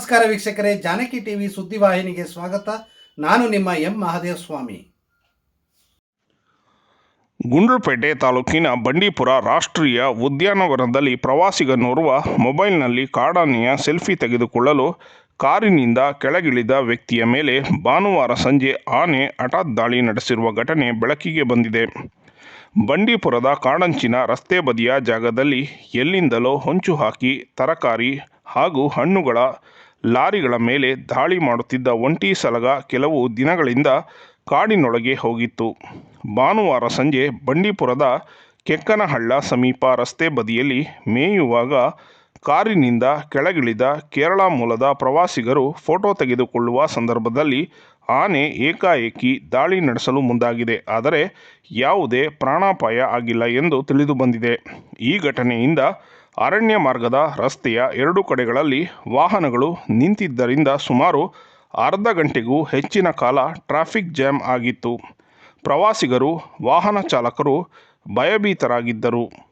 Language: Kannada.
ನಮಸ್ಕಾರ ವೀಕ್ಷಕರೇ, ಜಾನಕಿ ಟಿವಿ ಸುದ್ದಿವಾಹಿನಿಗೆ ಸ್ವಾಗತ. ನಾನು ನಿಮ್ಮ ಎಂ ಮಹಾದೇವ ಸ್ವಾಮಿ ಗುಂಡ್ಲುಪೇಟೆ ತಾಲೂಕಿನ ಬಂಡೀಪುರ ರಾಷ್ಟ್ರೀಯ ಉದ್ಯಾನವನದಲ್ಲಿ ಪ್ರವಾಸಿಗನೋರ್ವ ಮೊಬೈಲ್ನಲ್ಲಿ ಕಾಡಾನೆಯ ಸೆಲ್ಫಿ ತೆಗೆದುಕೊಳ್ಳಲು ಕಾರಿನಿಂದ ಕೆಳಗಿಳಿದ ವ್ಯಕ್ತಿಯ ಮೇಲೆ ಭಾನುವಾರ ಸಂಜೆ ಆನೆ ಹಠಾತ್ ದಾಳಿ ನಡೆಸಿರುವ ಘಟನೆ ಬೆಳಕಿಗೆ ಬಂದಿದೆ. ಬಂಡೀಪುರದ ಕಾಡಂಚಿನ ರಸ್ತೆ ಬದಿಯ ಜಾಗದಲ್ಲಿ ಎಲ್ಲಿಂದಲೋ ಹೊಂಚು ಹಾಕಿ ತರಕಾರಿ ಹಾಗೂ ಹಣ್ಣುಗಳ ಲಾರಿಗಳ ಮೇಲೆ ದಾಳಿ ಮಾಡುತ್ತಿದ್ದ ಒಂಟಿ ಸಲಗ ಕೆಲವು ದಿನಗಳಿಂದ ಕಾಡಿನೊಳಗೆ ಹೋಗಿತ್ತು. ಭಾನುವಾರ ಸಂಜೆ ಬಂಡೀಪುರದ ಕೆಕ್ಕನಹಳ್ಳ ಸಮೀಪ ರಸ್ತೆ ಬದಿಯಲ್ಲಿ ಮೇಯುವಾಗ ಕಾರಿನಿಂದ ಕೆಳಗಿಳಿದ ಕೇರಳ ಮೂಲದ ಪ್ರವಾಸಿಗರು ಫೋಟೋ ತೆಗೆದುಕೊಳ್ಳುವ ಸಂದರ್ಭದಲ್ಲಿ ಆನೆ ಏಕಾಏಕಿ ದಾಳಿ ನಡೆಸಲು ಮುಂದಾಗಿದೆ. ಆದರೆ ಯಾವುದೇ ಪ್ರಾಣಾಪಾಯ ಆಗಿಲ್ಲ ಎಂದು ತಿಳಿದುಬಂದಿದೆ. ಈ ಘಟನೆಯಿಂದ ಅರಣ್ಯ ಮಾರ್ಗದ ರಸ್ತೆಯ ಎರಡು ಕಡೆಗಳಲ್ಲಿ ವಾಹನಗಳು ನಿಂತಿದ್ದರಿಂದ ಸುಮಾರು ಅರ್ಧ ಗಂಟೆಗೂ ಹೆಚ್ಚಿನ ಕಾಲ ಟ್ರಾಫಿಕ್ ಜಾಮ್ ಆಗಿತ್ತು. ಪ್ರವಾಸಿಗರು, ವಾಹನ ಚಾಲಕರು ಭಯಭೀತರಾಗಿದ್ದರು.